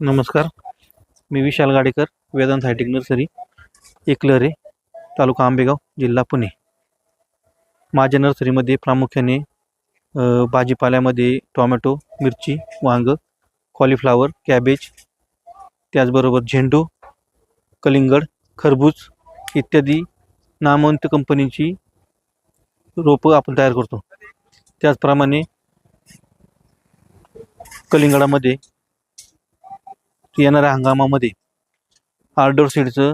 नमस्कार. मी Vishal Gadekar Vedant hi tech nursery Eklare taluka Ambegaon जिल्हा पुणे. माझ्या नर्सरीमध्ये प्रामुख्याने भाजीपाल्यामध्ये टॉमॅटो मिरची वांग कॉलीफ्लावर कॅबेज त्याचबरोबर झेंडू कलिंगड खरबूज इत्यादी नामवंत कंपनीची रोपं आपण तयार करतो. त्याचप्रमाणे कलिंगडामध्ये येणाऱ्या हंगामामध्ये आर्डोर सीडचं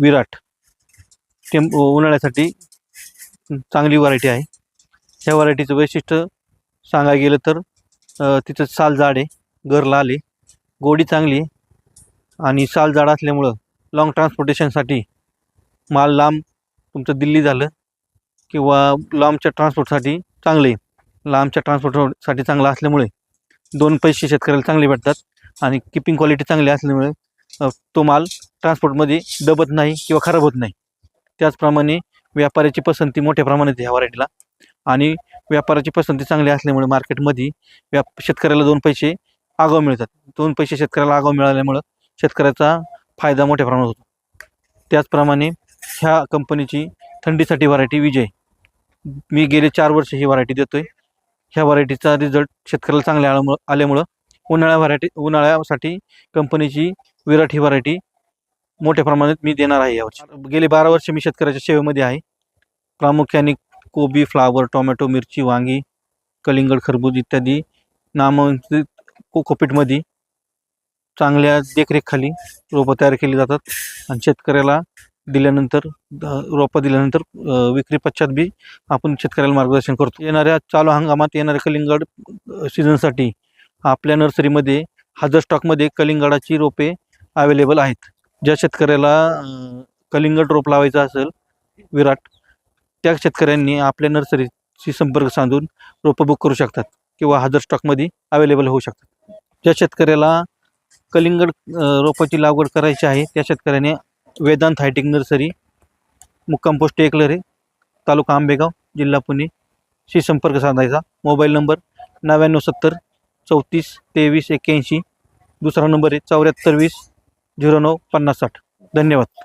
विराट टेम उन्हाळ्यासाठी चांगली व्हरायटी आहे. ह्या व्हरायटीचं वैशिष्ट्य सांगायला गेलं तर तिचं साल जाड आहे घरला आले गोडी चांगली आहे आणि साल जाड असल्यामुळं लाँग ट्रान्सपोर्टेशनसाठी माल लांब तुमचं दिल्ली झालं किंवा लांबच्या ट्रान्सपोर्टसाठी चांगलं आहे. लांबच्या ट्रान्सपोर्टसाठी चांगलं असल्यामुळे दोन पैसे शेतकऱ्याला चांगले भेटतात. आणि किपिंग क्वालिटी चांगली असल्यामुळे तो माल ट्रान्सपोर्टमध्ये दबत नाही किंवा खराब होत नाही. त्याचप्रमाणे व्यापाऱ्याची पसंती मोठ्या प्रमाणात आहे ह्या व्हरायटीला आणि व्यापाराची पसंती चांगली असल्यामुळे मार्केटमध्ये व्याप शेतकऱ्याला दोन पैसे आगाव मिळतात. दोन पैसे शेतकऱ्याला आगाव मिळाल्यामुळं शेतकऱ्याचा फायदा मोठ्या प्रमाणात होतो. त्याचप्रमाणे ह्या कंपनीची थंडीसाठी व्हरायटी विजय. मी गेले चार वर्ष ही व्हरायटी देतो आहे ह्या व्हरायटीचा रिझल्ट शेतकऱ्याला चांगल्या आल्यामुळं आल्यामुळं उन्हाळ्या व्हरायटी उन्हाळ्यासाठी कंपनीची विराट ही व्हरायटी मोठ्या प्रमाणात मी देणार आहे यावर्षी. गेले बारा वर्ष मी शेतकऱ्याच्या सेवेमध्ये आहे. प्रामुख्याने कोबी फ्लावर टोमॅटो मिरची वांगी कलिंगड खरबूज इत्यादी नामांकित कोकोपीटमध्ये चांगल्या देखरेखखाली रोपं तयार केली जातात. आणि शेतकऱ्याला दिल्यानंतर द- रोपं दिल्यानंतर विक्री पश्चात बी आपण शेतकऱ्याला मार्गदर्शन करतो. येणाऱ्या चालू हंगामात येणाऱ्या कलिंगड सीझनसाठी आपल्या नर्सरीमध्ये हजर स्टॉकमध्ये कलिंगडाची रोपे अवेलेबल आहेत. ज्या शेतकऱ्याला कलिंगड रोप लावायचं असेल विराट त्या शेतकऱ्यांनी आपल्या नर्सरीशी संपर्क साधून रोपं बुक करू शकतात किंवा हजर स्टॉकमध्ये अवेलेबल होऊ शकतात. ज्या शेतकऱ्याला कलिंगड रोपाची लागवड करायची आहे त्या शेतकऱ्याने वेदांत हायटेक नर्सरी मुक्काम पोस्ट एकलरे तालुका आंबेगाव जिल्हा पुणे शी संपर्क साधायचा. मोबाईल नंबर नव्याण्णव सत्तर चौतीस तेवीस एक्क्याऐंशी. दुसरा नंबर आहे चौऱ्याहत्तर वीस झिरो नऊ पन्नास साठ. धन्यवाद.